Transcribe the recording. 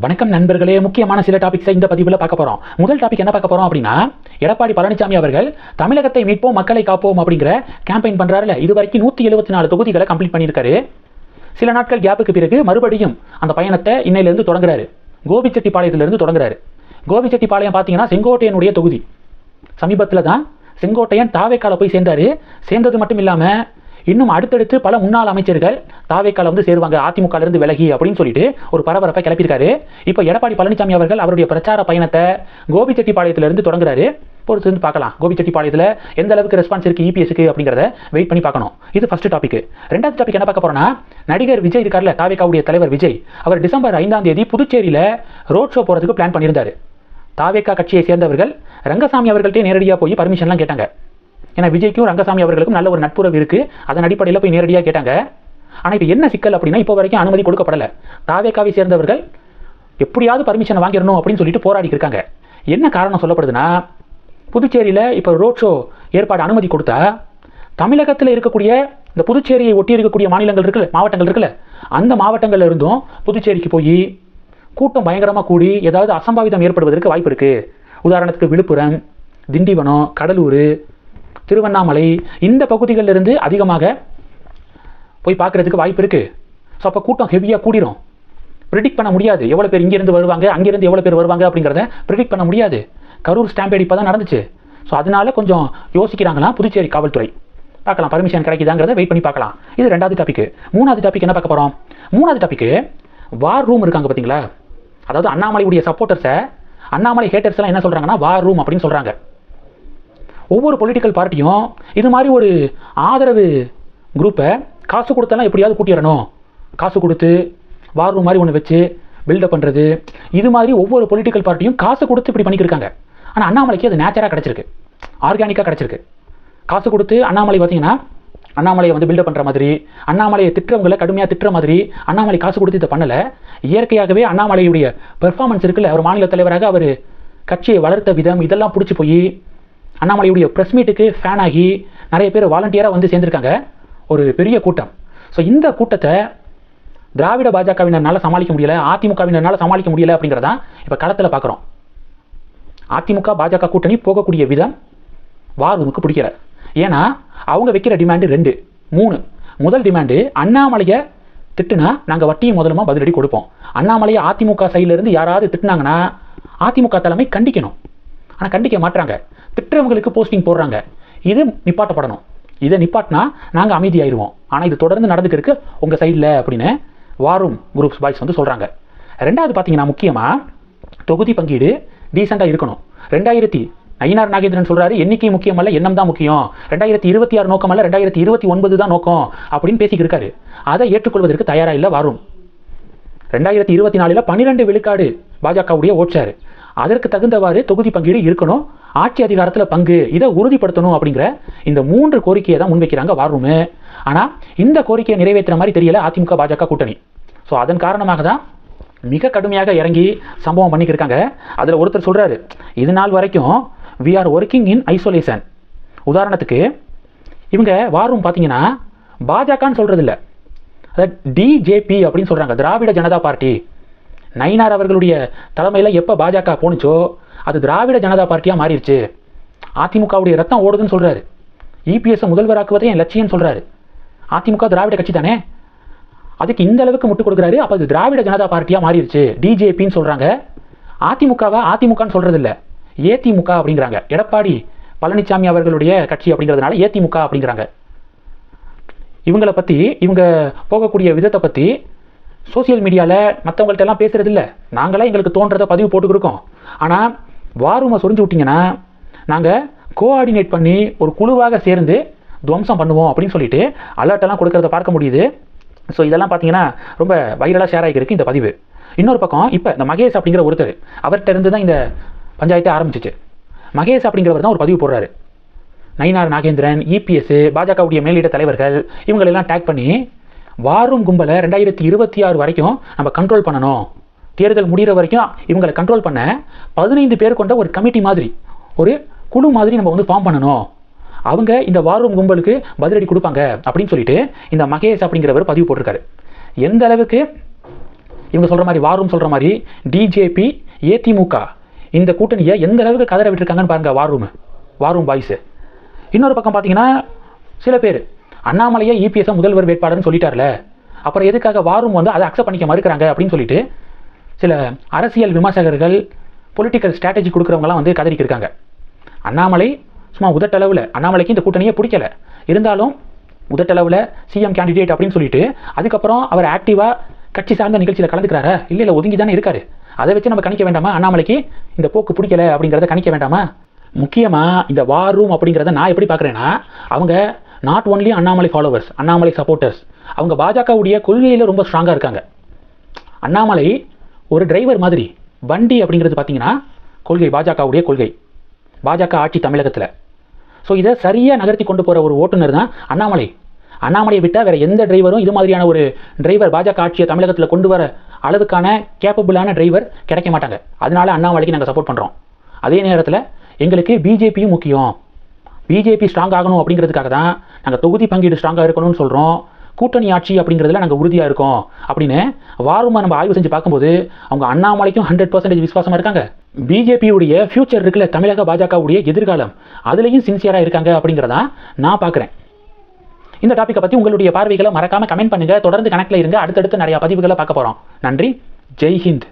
வணக்கம் நண்பர்களே முக்கியமான சில டாபிக்ஸை இந்த பதிவில் பார்க்க போகிறோம் முதல் டாபிக் என்ன பார்க்க போகிறோம் அப்படின்னா எடப்பாடி பழனிசாமி அவர்கள் தமிழகத்தை மீட்போம் மக்களை காப்போம் அப்படிங்கிற கேம்பெயின் பண்ணுறாருல இது வரைக்கும் நூற்றி எழுபத்தி நாலு தொகுதிகளை கம்ப்ளீட் பண்ணியிருக்காரு. சில நாட்கள் கேப்புக்கு பிறகு மறுபடியும் அந்த பயணத்தை இன்னையிலேருந்து தொடங்குறாரு. கோபிச்செட்டிப்பாளையத்திலிருந்து தொடங்குறாரு. கோபிச்செட்டிப்பாளையம் பார்த்தீங்கன்னா செங்கோட்டையனுடைய தொகுதி. சமீபத்தில் தான் செங்கோட்டையன் தாவேக்கால போய் சேர்ந்தாரு. சேர்ந்தது மட்டும் இல்லாமல் இன்னும் அடுத்தடுத்து பல முன்னாள் அமைச்சர்கள் தாவேக்கால வந்து சேருவாங்க அதிமுகலேருந்து விலகி அப்படின்னு சொல்லிட்டு ஒரு பரபரப்பை கிளப்பியிருக்காரு. இப்போ எடப்பாடி பழனிசாமி அவர்கள் அவருடைய பிரச்சார பயணத்தை கோபிச்செட்டிப்பாளையத்திலிருந்து தொடங்குறாரு. பொறுத்து வந்து பார்க்கலாம். கோபிச்செட்டிப்பாளையத்தில் எந்த அளவுக்கு ரெஸ்பான்ஸ் இருக்கு இபிஎஸ்க்கு அப்படிங்கிறத வெயிட் பண்ணி பார்க்கணும். இது ஃபர்ஸ்ட் டாபிக் ரெண்டாவது டாபிக் என்ன பார்க்க போறோம்னா நடிகர் விஜய் இருக்கார்ல தாவேக்காவுடைய தலைவர் விஜய். அவர் டிசம்பர் ஐந்தாம் தேதி புதுச்சேரியில் ரோட் ஷோ போகிறதுக்கு பிளான் பண்ணியிருந்தார். தாவேக்கா கட்சியை சேர்ந்தவர்கள் ரங்கசாமி அவர்கள்ட்டே நேரடியாக போய் பர்மிஷன்லாம் கேட்டாங்க. ஏன்னா விஜய்க்கும் ரங்கசாமி அவர்களுக்கும் நல்ல ஒரு நட்புறவு இருக்குது அதன் அடிப்படையில் போய் நேரடியாக கேட்டாங்க. ஆனால் இப்போ என்ன சிக்கல் அப்படின்னா இப்போ வரைக்கும் அனுமதி கொடுக்கப்படலை. தாவேக்காவை சேர்ந்தவர்கள் எப்படியாவது பர்மிஷன் வாங்கிடணும் அப்படின்னு சொல்லிட்டு போராடி இருக்காங்க. என்ன காரணம் சொல்லப்படுதுன்னா புதுச்சேரியில் இப்போ ரோட் ஷோ ஏற்பாடு அனுமதி கொடுத்தா தமிழகத்தில் இருக்கக்கூடிய இந்த புதுச்சேரியை ஒட்டி இருக்கக்கூடிய மாநிலங்கள் இருக்குல்ல மாவட்டங்கள் இருக்குல்ல அந்த மாவட்டங்களில் இருந்தும் புதுச்சேரிக்கு போய் கூட்டம் பயங்கரமாக கூடி ஏதாவது அசம்பாவிதம் ஏற்படுவதற்கு வாய்ப்பு இருக்குது உதாரணத்துக்கு விழுப்புரம் திண்டிவனம் கடலூர் திருவண்ணாமலை இந்த பகுதிகளில் இருந்து அதிகமாக போய் பார்க்குறதுக்கு வாய்ப்பு இருக்குது ஸோ அப்போ கூட்டம் ஹெவியாக கூடிரும். ப்ரிடிக்ட் பண்ண முடியாது. எவ்வளோ பேர் இங்கேருந்து வருவாங்க அங்கேருந்து எவ்வளோ பேர் வருவாங்க அப்படிங்கிறத ப்ரிடிக்ட் பண்ண முடியாது. கரூர் ஸ்டாம்பேட் இப்போ தான் நடந்துச்சு. ஸோ அதனால கொஞ்சம் யோசிக்கிறாங்களாம் புதுச்சேரி காவல்துறை. பார்க்கலாம் பர்மிஷன் கிடைக்குதாங்கிறத வெயிட் பண்ணி பார்க்கலாம். இது ரெண்டாவது டாபிக் மூணாவது டாபிக் என்ன பார்க்க போகிறோம் மூணாவது டாபிக் வார் ரூம் இருக்காங்க பார்த்தீங்களா? அதாவது அண்ணாமலையுடைய சப்போர்ட்டர்ஸை அண்ணாமலை ஹேட்டர்ஸ்லாம் என்ன சொல்கிறாங்கன்னா வார் ரூம் அப்படின்னு சொல்கிறாங்க ஒவ்வொரு பொலிட்டிக்கல் பார்ட்டியும் இது மாதிரி ஒரு ஆதரவு குரூப்பை காசு கொடுத்தெல்லாம் எப்படியாவது கூட்டிடணும். காசு கொடுத்து வார் ரூம் மாதிரி ஒன்று வச்சு பில்டப் பண்ணுறது இது மாதிரி ஒவ்வொரு பொலிட்டிக்கல் பார்ட்டியும் காசு கொடுத்து இப்படி பண்ணிக்கிருக்காங்க ஆனால் அண்ணாமலைக்கு அது நேச்சராக கிடச்சிருக்கு. ஆர்கானிக்காக கிடச்சிருக்கு. காசு கொடுத்து அண்ணாமலை பார்த்தீங்கன்னா அண்ணாமலையை வந்து பில்டப் பண்ணுற மாதிரி அண்ணாமலையை திட்டுறவங்களை கடுமையாக திட்டுற மாதிரி அண்ணாமலை காசு கொடுத்து இதை பண்ணலை. இயற்கையாகவே அண்ணாமலையுடைய பெர்ஃபார்மன்ஸ் இருக்குல்ல அவர் மாநில தலைவராக அவர் கட்சியை வளர்த்த விதம் இதெல்லாம் பிடிச்சி போய் அண்ணாமலையுடைய ப்ரெஸ் மீட்டுக்கு ஃபேன் ஆகி நிறைய பேர் வாலண்டியராக வந்து சேர்ந்துருக்காங்க. ஒரு பெரிய கூட்டம். ஸோ இந்த கூட்டத்தை திராவிட பாஜகவினரால் சமாளிக்க முடியல அதிமுகவினரால் சமாளிக்க முடியல அப்படிங்கிறதான் இப்போ களத்தில் பார்க்குறோம் அதிமுக பாஜக கூட்டணி போகக்கூடிய விதம் வார்ரூமுக்கு பிடிக்கல. ஏன்னா அவங்க வைக்கிற டிமாண்டு ரெண்டு மூணு. முதல் டிமாண்டு அண்ணாமலையை திட்டுனா நாங்கள் வட்டியும் முதலுமா பதிலடி கொடுப்போம். அண்ணாமலையை அதிமுக சைட்லேருந்து யாராவது திட்டுனாங்கன்னா அதிமுக தலைமை கண்டிக்கணும். ஆனால் கண்டிக்க மாட்டாங்க திட்டுறவங்களுக்கு போஸ்டிங் போடுறாங்க. இது நிப்பாட்டப்படணும். இதை நிப்பாட்டினா நாங்கள் அமைதியாயிருவோம். ஆனால் இது தொடர்ந்து நடந்துக்கிறதுக்கு உங்கள் சைடில் அப்படின்னு வாரும் குரூப்ஸ் பாய்ஸ் வந்து சொல்கிறாங்க ரெண்டாவது பார்த்தீங்கன்னா முக்கியமாக தொகுதி பங்கீடு டீசெண்டாக இருக்கணும். ரெண்டாயிரத்தி ஐநார் நாகேந்திரன் சொல்கிறாரு எண்ணிக்கை முக்கியம் அல்ல எண்ணம் தான் முக்கியம். ரெண்டாயிரத்தி இருபத்தி ஆறு நோக்கம் அல்ல ரெண்டாயிரத்தி இருபத்தி ஒன்பது தான் நோக்கம். அப்படின்னு பேசிக்கிட்டு இருக்காரு. அதை ஏற்றுக்கொள்வதற்கு தயாராக இல்லை வரும். ரெண்டாயிரத்தி இருபத்தி நாலில் பன்னிரெண்டு விழுக்காடு பாஜகவுடைய ஓட்சார் அதற்கு தகுந்தவாறு தொகுதி பங்கீடு இருக்கணும். ஆட்சி அதிகாரத்தில் பங்கு இதை உறுதிப்படுத்தணும் அப்படிங்கிற இந்த மூன்று கோரிக்கையை தான் முன்வைக்கிறாங்க வாரூமு ஆனால் இந்த கோரிக்கையை நிறைவேற்றுற மாதிரி தெரியல அதிமுக பாஜக கூட்டணி. ஸோ அதன் காரணமாக தான் மிக கடுமையாக இறங்கி சம்பவம் பண்ணிக்கிருக்காங்க அதில் ஒருத்தர் சொல்கிறாரு இது நாள் வரைக்கும் we are working in isolation உதாரணத்துக்கு இவங்க வாரும் பார்த்தீங்கன்னா பாஜகன்னு சொல்கிறது இல்லை அதாவது டிஜேபி அப்படின்னு சொல்கிறாங்க திராவிட ஜனதா பார்ட்டி. நயினார் அவர்களுடைய தலைமையில் எப்போ பாஜக போணுச்சோ அது திராவிட ஜனதா பார்ட்டியாக மாறிடுச்சு அதிமுகவுடைய ரத்தம் ஓடுதுன்னு சொல்கிறாரு இபிஎஸ் முதல்வராக்குவதே என் லட்சியம்னு சொல்கிறாரு அதிமுக திராவிட கட்சி தானே? அதுக்கு இந்த அளவுக்கு முட்டு கொடுக்குறாரு. அப்போ அது திராவிட ஜனதா பார்ட்டியாக மாறிடுச்சு டிஜேபின்னு சொல்கிறாங்க அதிமுகவா அதிமுகன்னு சொல்கிறது இல்லை ஏதிமுக அப்படிங்கிறாங்க. எடப்பாடி பழனிசாமி அவர்களுடைய கட்சி அப்படிங்கிறதுனால ஏதிமுக அப்படிங்கிறாங்க. இவங்களை பற்றி இவங்க போகக்கூடிய விதத்தை பற்றி சோசியல் மீடியாவில் மற்றவங்கள்ட்ட எல்லாம் பேசுகிறது இல்லை நாங்களாம் எங்களுக்கு தோன்றதை பதிவு போட்டுக்கிருக்கோம். ஆனால் வாரூமை சொரிஞ்சு விட்டிங்கன்னா நாங்கள் கோஆர்டினேட் பண்ணி ஒரு குழுவாக சேர்ந்து துவம்சம் பண்ணுவோம் அப்படின்னு சொல்லிட்டு அலர்ட்டெல்லாம் கொடுக்கறத பார்க்க முடியுது. ஸோ இதெல்லாம் பார்த்தீங்கன்னா ரொம்ப வைரலாக ஷேர் ஆகிருக்கு இந்த பதிவு. இன்னொரு பக்கம் இப்போ இந்த மகேஷ் அப்படிங்கிற ஒருத்தர் அவர்கிட்ட இருந்து தான் இந்த பஞ்சாயத்தை ஆரம்பிச்சிச்சு. மகேஷ் அப்படிங்கிறவர் தான் ஒரு பதிவு போடுறாரு. நயினார் நாகேந்திரன் இபிஎஸ் பாஜகவுடைய மேலிட தலைவர்கள் இவங்களெல்லாம் டேக் பண்ணி வாரும் கும்பலை ரெண்டாயிரத்தி இருபத்தி ஆறு வரைக்கும் நம்ம கண்ட்ரோல் பண்ணணும். தேர்தல் முடிகிற வரைக்கும் இவங்களை கண்ட்ரோல் பண்ண பதினைந்து பேர் கொண்ட ஒரு கமிட்டி மாதிரி ஒரு குழு மாதிரி நம்ம வந்து ஃபார்ம் பண்ணணும். அவங்க இந்த வாரும் கும்பலுக்கு பதிலடி கொடுப்பாங்க அப்படின்னு சொல்லிட்டு இந்த மகேஷ் அப்படிங்கிறவர் பதிவு போட்டிருக்காரு. எந்த அளவுக்கு இவங்க சொல்கிற மாதிரி வாரும் சொல்கிற மாதிரி டிஜேபி ஏதிமுக இந்த கூட்டணியை எந்த அளவுக்கு கதற விட்டுருக்காங்கன்னு பாருங்க வார் வாரூம் பாய்ஸு இன்னொரு பக்கம் பார்த்தீங்கன்னா சில பேர் அண்ணாமலையை இபிஎஸ் முதல்வர் வேட்பாளர்னு சொல்லிட்டார்ல. அப்புறம் எதுக்காக வாரும் வந்து அதை அக்செப்ட் பண்ணிக்க மறுக்கிறாங்க அப்படின்னு சொல்லிட்டு சில அரசியல் விமர்சகர்கள் பொலிட்டிக்கல் ஸ்ட்ராட்டஜி கொடுக்குறவங்கலாம் வந்து கதறிக்கு இருக்காங்க அண்ணாமலை சும்மா உதட்டளவில் அண்ணாமலைக்கு இந்த கூட்டணியே பிடிக்கல. இருந்தாலும் உதட்டளவில் சிஎம் கேண்டிடேட் அப்படின்னு சொல்லிட்டு அதுக்கப்புறம் அவர் ஆக்டிவாக கட்சி சார்ந்த நிகழ்ச்சியில் கலந்துக்கிறாரா? இல்லை இல்லை ஒதுங்கி தானே இருக்காரு. அதை வச்சு நம்ம கணிக்க வேண்டாமா? அண்ணாமலைக்கு இந்த போக்கு பிடிக்கல அப்படிங்கிறத கணிக்க வேண்டாமா? முக்கியமாக இந்த வார் ரூம் அப்படிங்கிறத நான் எப்படி பார்க்குறேன்னா அவங்க not only Annamalai followers Annamalai supporters அவங்க பாஜகவுடைய கொள்கையில் ரொம்ப ஸ்ட்ராங்காக இருக்காங்க. அண்ணாமலை ஒரு டிரைவர் மாதிரி வண்டி அப்படிங்கிறது பார்த்தீங்கன்னா கொள்கை பாஜகவுடைய கொள்கை. பாஜக ஆட்சி தமிழகத்தில். ஸோ இதை சரியாக நகர்த்தி கொண்டு போகிற ஒரு ஓட்டுநர் தான் அண்ணாமலை. அண்ணாமலையை விட்டால் வேறு எந்த டிரைவரும் இது மாதிரியான ஒரு டிரைவர் பாஜக ஆட்சியை தமிழகத்தில் கொண்டு வர அளவுக்கான கேப்பபிளான டிரைவர் கிடைக்க மாட்டாங்க. அதனால அண்ணாமலைக்கு நாங்கள் சப்போர்ட் பண்ணுறோம் அதே நேரத்தில் எங்களுக்கு பிஜேபியும் முக்கியம். பிஜேபி ஸ்ட்ராங் ஆகணும் அப்படிங்கிறதுக்காக தான் நாங்கள் தொகுதி பங்கீடு ஸ்ட்ராங்காக இருக்கணும்னு சொல்கிறோம் கூட்டணி ஆட்சி அப்படிங்கிறதுல நாங்கள் உறுதியாக இருக்கோம் அப்படின்னு வாரமாக நம்ம ஆய்வு செஞ்சு பார்க்கும்போது அவங்க அண்ணாமலைக்கும் ஹண்ட்ரட் பர்சன்டேஜ் விசுவாசமாக இருக்காங்க. பிஜேபியுடைய ஃபியூச்சர் இருக்குல்ல தமிழக பாஜகவுடைய எதிர்காலம் அதுலேயும் சின்சியராக இருக்காங்க அப்படிங்கிறதா நான் பார்க்குறேன். இந்த டாப்பிக்கை பற்றி உங்களுடைய பார்வைகளை மறக்காமல் கமெண்ட் பண்ணுங்கள் தொடர்ந்து கணக்கில் இருங்க அடுத்தடுத்து நிறையா பதிவுகளை பார்க்க போகிறோம் நன்றி ஜெய்ஹிந்த்